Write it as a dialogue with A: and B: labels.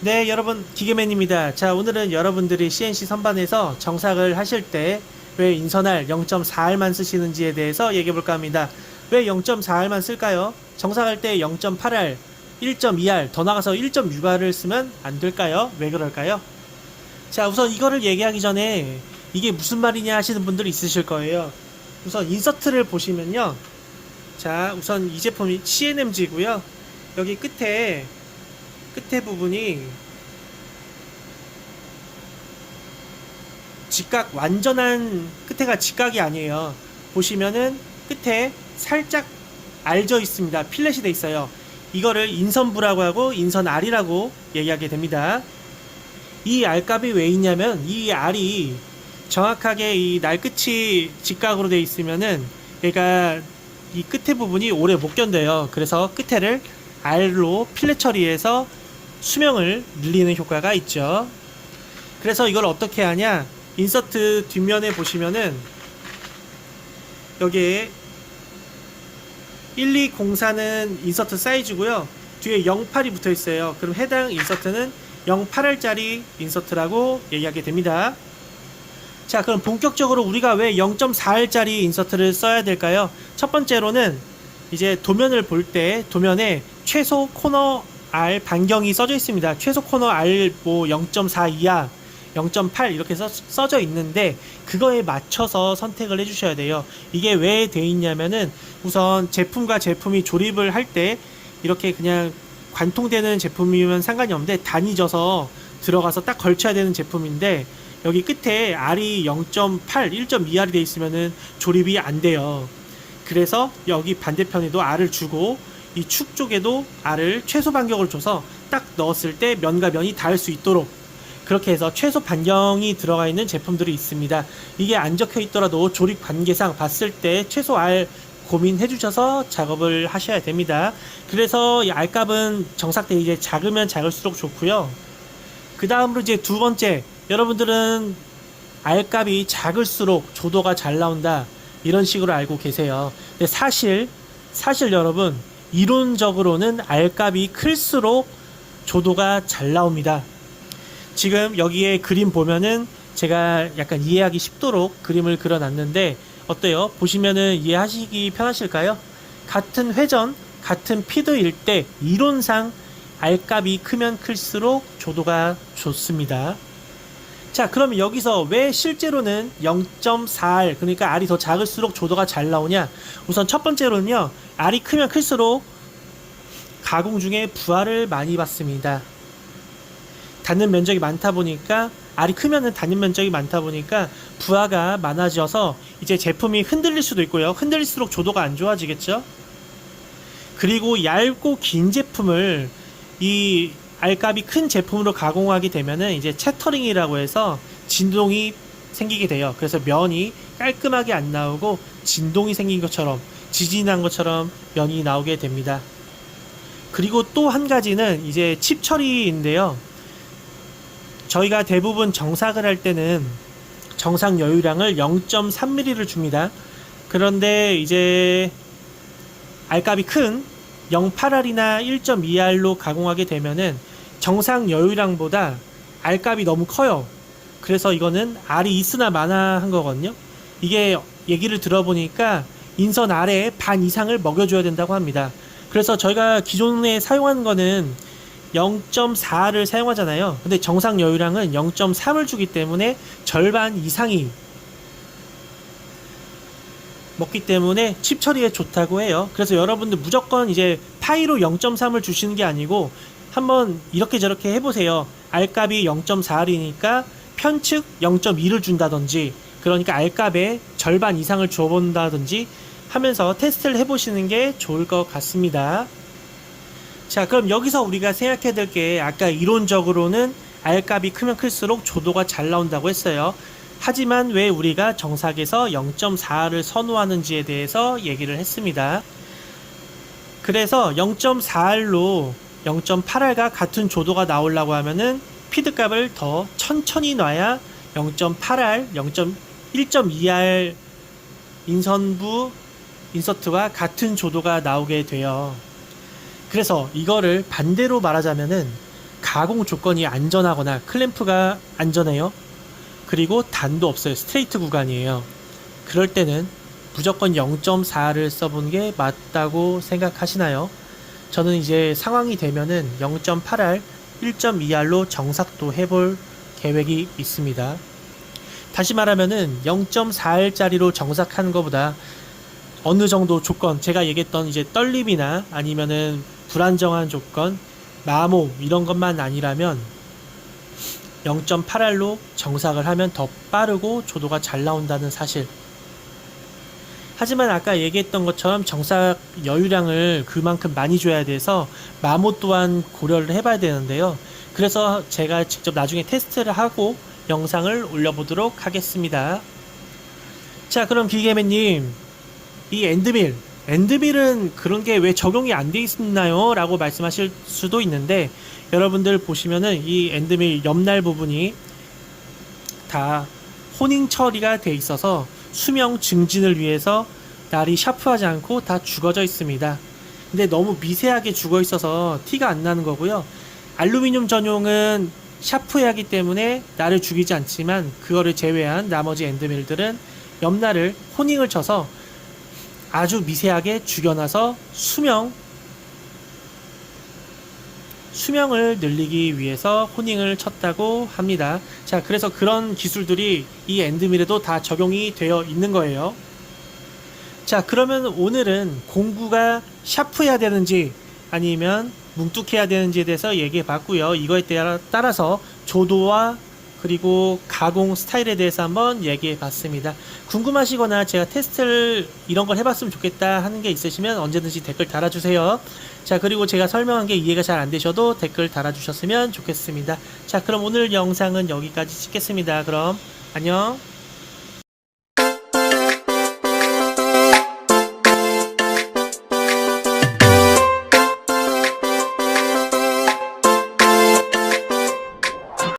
A: 네, 여러분 기계맨입니다. 자, 오늘은 여러분들이 CNC 선반에서 정삭을 하실 때 왜 인선알 0.4R만 쓰시는지에 대해서 얘기해 볼까 합니다. 왜 0.4R만 쓸까요? 정삭할 때 0.8R, 1.2R, 더 나가서 1.6R을 쓰면 안 될까요? 왜 그럴까요? 자, 우선 이거를 얘기하기 전에 이게 무슨 말이냐 하시는 분들이 있으실 거예요. 우선 인서트를 보시면요. 자, 우선 이 제품이 CNMG고요. 여기 끝에 끝에 부분이 직각 완전한 끝에가 직각이 아니에요. 보시면은 끝에 살짝 알져 있습니다. 필렛이 돼 있어요. 이거를 인선부라고 하고 인선알이라고 얘기하게 됩니다. 이 알값이 왜 있냐면 이 알이 정확하게 이 날끝이 직각으로 돼 있으면은 얘가 이 끝에 부분이 오래 못 견뎌요. 그래서 끝에를 알로 필렛 처리해서 수명을 늘리는 효과가 있죠. 그래서 이걸 어떻게 하냐? 인서트 뒷면에 보시면은 여기에 1204는 인서트 사이즈고요. 뒤에 08이 붙어 있어요. 그럼 해당 인서트는 08알짜리 인서트라고 얘기하게 됩니다. 자, 그럼 본격적으로 우리가 왜 0.4알짜리 인서트를 써야 될까요? 첫 번째로는 이제 도면을 볼 때 도면에 최소 코너 R 반경이 써져 있습니다. 최소 코너 R 뭐 0.4 이하, 0.8 이렇게 써, 써져 있는데 그거에 맞춰서 선택을 해주셔야 돼요. 이게 왜 돼 있냐면은 우선 제품과 제품이 조립을 할 때 이렇게 그냥 관통되는 제품이면 상관이 없는데 단위져서 들어가서 딱 걸쳐야 되는 제품인데 여기 끝에 R이 0.8, 1.2R이 돼 있으면은 조립이 안 돼요. 그래서 여기 반대편에도 R을 주고 이 축 쪽에도 R을 최소 반경을 줘서 딱 넣었을 때 면과 면이 닿을 수 있도록 그렇게 해서 최소 반경이 들어가 있는 제품들이 있습니다. 이게 안 적혀 있더라도 조립 관계상 봤을 때 최소 R 고민해 주셔서 작업을 하셔야 됩니다. 그래서 이 R값은 정삭대 이제 작으면 작을수록 좋고요. 그 다음으로 이제 두 번째 여러분들은 R값이 작을수록 조도가 잘 나온다 이런 식으로 알고 계세요. 근데 사실 사실 여러분 이론적으로는 R값이 클수록 조도가 잘 나옵니다. 지금 여기에 그림 보면은 제가 약간 이해하기 쉽도록 그림을 그려놨는데 어때요? 보시면은 이해하시기 편하실까요? 같은 회전, 같은 피드일 때 이론상 R값이 크면 클수록 조도가 좋습니다. 자, 그러면 여기서 왜 실제로는 0.4R, 그러니까 R이 더 작을수록 조도가 잘 나오냐? 우선 첫 번째로는요, R이 크면 클수록 가공 중에 부하를 많이 받습니다. 닿는 면적이 많다 보니까 알이 크면은 닿는 면적이 많다 보니까 부하가 많아져서 이제 제품이 흔들릴 수도 있고요. 흔들릴수록 조도가 안 좋아지겠죠. 그리고 얇고 긴 제품을 이 알값이 큰 제품으로 가공하게 되면은 이제 채터링이라고 해서 진동이 생기게 돼요. 그래서 면이 깔끔하게 안 나오고 진동이 생긴 것처럼 지진한 것처럼 면이 나오게 됩니다. 그리고 또 한 가지는 이제 칩 처리인데요. 저희가 대부분 정삭을 할 때는 정삭 여유량을 0.3mm를 줍니다. 그런데 이제 알값이 큰 0.8R이나 1.2R로 가공하게 되면은 정상 여유량보다 R값이 너무 커요. 그래서 이거는 R이 있으나 마나 한 거거든요. 이게 얘기를 들어보니까 인선 R의 반 이상을 먹여줘야 된다고 합니다. 그래서 저희가 기존에 사용한 거는 0.4를 사용하잖아요. 근데 정상 여유량은 0.3을 주기 때문에 절반 이상이 먹기 때문에 칩 처리에 좋다고 해요. 그래서 여러분들 무조건 이제 파이로 0.3을 주시는 게 아니고 한번 이렇게 저렇게 해보세요. R값이 0.4R이니까 편측 0.2를 준다든지 그러니까 R값의 절반 이상을 줘본다든지 하면서 테스트를 해보시는 게 좋을 것 같습니다. 자, 그럼 여기서 우리가 생각해야 될 게 아까 이론적으로는 R값이 크면 클수록 조도가 잘 나온다고 했어요. 하지만 왜 우리가 정삭에서 0.4를 선호하는지에 대해서 얘기를 했습니다. 그래서 0.4R로 0.8R과 같은 조도가 나오려고 하면은 피드 값을 더 천천히 놔야 0.8R, 0.1.2R 인선부 인서트와 같은 조도가 나오게 돼요. 그래서 이거를 반대로 말하자면은 가공 조건이 안전하거나 클램프가 안전해요. 그리고 단도 없어요. 스트레이트 구간이에요. 그럴 때는 무조건 0.4를 써보는 게 맞다고 생각하시나요? 저는 이제 상황이 되면은 0.8R, 1.2R로 정삭도 해볼 계획이 있습니다. 다시 말하면은 0.4R짜리로 정삭하는 것보다 어느 정도 조건, 제가 얘기했던 이제 떨림이나 아니면은 불안정한 조건, 마모 이런 것만 아니라면 0.8R로 정삭을 하면 더 빠르고 조도가 잘 나온다는 사실. 하지만 아까 얘기했던 것처럼 정삭 여유량을 그만큼 많이 줘야 돼서 마모 또한 고려를 해봐야 되는데요. 그래서 제가 직접 나중에 테스트를 하고 영상을 올려보도록 하겠습니다. 자, 그럼 기계맨님, 이 엔드밀, 엔드밀은 그런 게 왜 적용이 안 돼 있나요? 라고 말씀하실 수도 있는데, 여러분들 보시면은 이 엔드밀 옆날 부분이 다 호닝 처리가 돼 있어서 수명 증진을 위해서 날이 샤프하지 않고 다 죽어져 있습니다. 근데 너무 미세하게 죽어 있어서 티가 안 나는 거고요. 알루미늄 전용은 샤프해야 하기 때문에 날을 죽이지 않지만 그거를 제외한 나머지 엔드밀들은 옆날을 호닝을 쳐서 아주 미세하게 죽여놔서 수명 수명을 늘리기 위해서 호닝을 쳤다고 합니다. 자, 그래서 그런 기술들이 이 엔드밀에도 다 적용이 되어 있는 거예요. 자, 그러면 오늘은 공구가 샤프해야 되는지 아니면 뭉툭해야 되는지에 대해서 얘기해 봤고요. 이거에 따라, 따라서 조도와 그리고 가공 스타일에 대해서 한번 얘기해 봤습니다. 궁금하시거나 제가 테스트를 이런 걸 해봤으면 좋겠다 하는 게 있으시면 언제든지 댓글 달아주세요. 자, 그리고 제가 설명한 게 이해가 잘 안 되셔도 댓글 달아주셨으면 좋겠습니다. 자, 그럼 오늘 영상은 여기까지 찍겠습니다. 그럼 안녕.